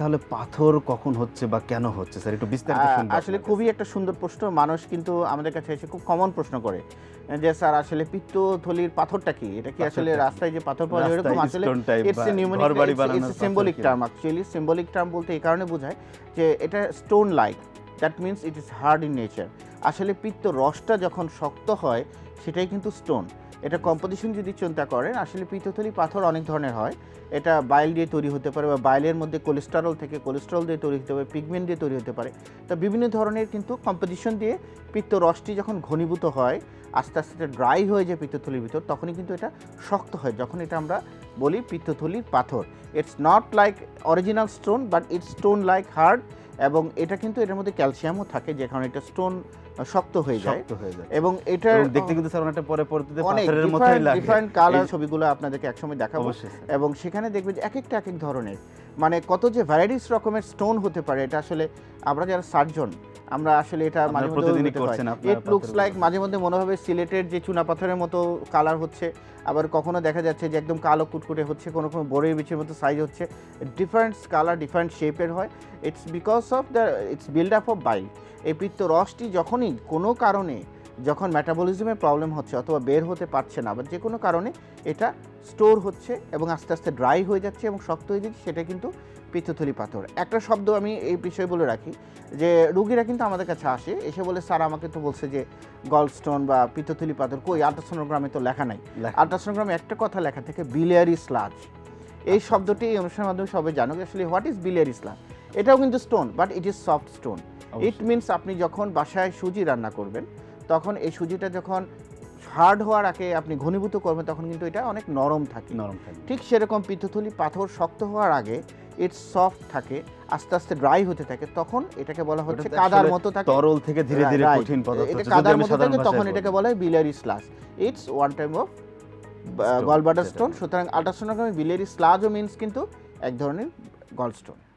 তাহলে পাথর কখন হচ্ছে বা কেন হচ্ছে? স্যার একটু বিস্তারিত আসলে খুবই একটা সুন্দর প্রশ্ন। মানুষ কিন্তু আমাদের কাছে এসে খুব কমন প্রশ্ন করে যে স্যার আসলে পিত্তথলির পাথরটা কি? এটা কি আসলে রাস্তায় যে পাথর পাওয়া যায় এরকম? আসলে it's numeric symbolic term actually symbolic term বলতে এই কারণে বোঝায় যে এটা stone like that means it is hard in nature আসলে পিত্ত রসটা যখন শক্ত হয় সেটাই কিন্তু স্টোন এটা কম্পোজিশন যদি চিন্তা করেন, আসলে পিত্তথলি পাথর অনেক ধরনের হয়। এটা বাইল দিয়ে তৈরি হতে পারে বা বাইলের মধ্যে কোলেস্টেরল থেকে কোলেস্টেরল দিয়ে তৈরি হতে পারে পিগমেন্ট দিয়ে তৈরি হতে পারে। তা বিভিন্ন ধরনের কিন্তু কম্পোজিশন দিয়ে পিত্ত রসটি যখন ঘনীভূত হয়, আস্তে আস্তে ড্রাই হয়ে যায় পিত্তথলির ভিতর, তখনই কিন্তু এটা শক্ত হয়, যখন এটা আমরা বলি পিত্তথলির পাথর। It's not like original stone but it's stone like hard এবং এটা কিন্তু এটার মধ্যে ক্যালসিয়ামও থাকে, যে কারণে এটা স্টোন শক্ত হয়ে যায়। এবং এটা দেখতে কিন্তু স্যার অনেকটা পরে পরবর্তীতে পাথরের মতোই লাগে। ডিফারেন্ট কালার ছবিগুলো আপনাদেরকে একসময় দেখাবো। এবং সেখানে দেখবে যে এক একটা এক এক ধরনের। মানে কত যে ভ্যারাইটিস রকমের স্টোন হতে পারে এটা আসলে আমরা যারা সার্জন আমরা আসলে এটা মাঝে মধ্যে প্রতিদিনই করছেন looks পাথরগুলো। like মাঝে মধ্যে মনে হবে সিলেটের যে চুনা পাথরের মতো কালার হচ্ছে আবার কখনো দেখা যাচ্ছে যে একদম কালো কুটকুটে হচ্ছে কোনো কোনো বড়ের বিচের মতো সাইজ হচ্ছে। ডিফারেন্ট কালার ডিফারেন্ট শেপের হয়। It's because of the it's build up of bile এই পিত্ত রসটি যখনই কোনো কারণে যখন মেটাবলিজমের প্রবলেম হচ্ছে অথবা বের হতে পারছে না বা যে কোনো কারণে এটা স্টোর হচ্ছে এবং আস্তে আস্তে ড্রাই হয়ে যাচ্ছে এবং শক্ত হয়ে যাচ্ছে সেটা কিন্তু পিত্তথলি পাথর। একটা শব্দ আমি এই বিষয়ে বলে রাখি যে রুগীরা কিন্তু আমাদের কাছে আসে এসে বলে স্যার আমাকে তো বলছে যে গল্ড স্টোন বা পিত্তথলি পাথর কই? আল্ট্রাসোনোগ্রামে তো লেখা নাই। আল্ট্রাসোনোগ্রামে একটা কথা লেখা থাকে বিলিয়ারি স্লাজ এই শব্দটি এই অনুষ্ঠানের মাধ্যমে সবাই জানুক আসলে হোয়াট ইজ বিলিয়ারি স্লাজ এটাও কিন্তু stone but it is soft stone it means আপনি যখন বাসায় সুজি রান্না করবেন তখন এই সুজিটা যখন হার্ড হওয়ার আগে আপনি ঘনীভূত করবেন তখন কিন্তু এটা অনেক নরম থাকে। নরম থাকে। ঠিক সেরকম পিত্তথলি পাথর শক্ত হওয়ার আগে ইটস সফট থাকে আস্তে আস্তে ড্রাই হতে থাকে তখন এটাকে বলা হচ্ছে কাদার মতো থাকে। তরল থেকে ধীরে ধীরে কঠিন পদার্থ এটা কাদার মতো থাকে তখন এটাকে বলা হয় biliary sludge it's one time of সেটা। স্টোন সুতরাং আল্ট্রাসোনোগ্রামে বিলারি স্লাজও মিনস কিন্তু এক ধরনের গল স্টোন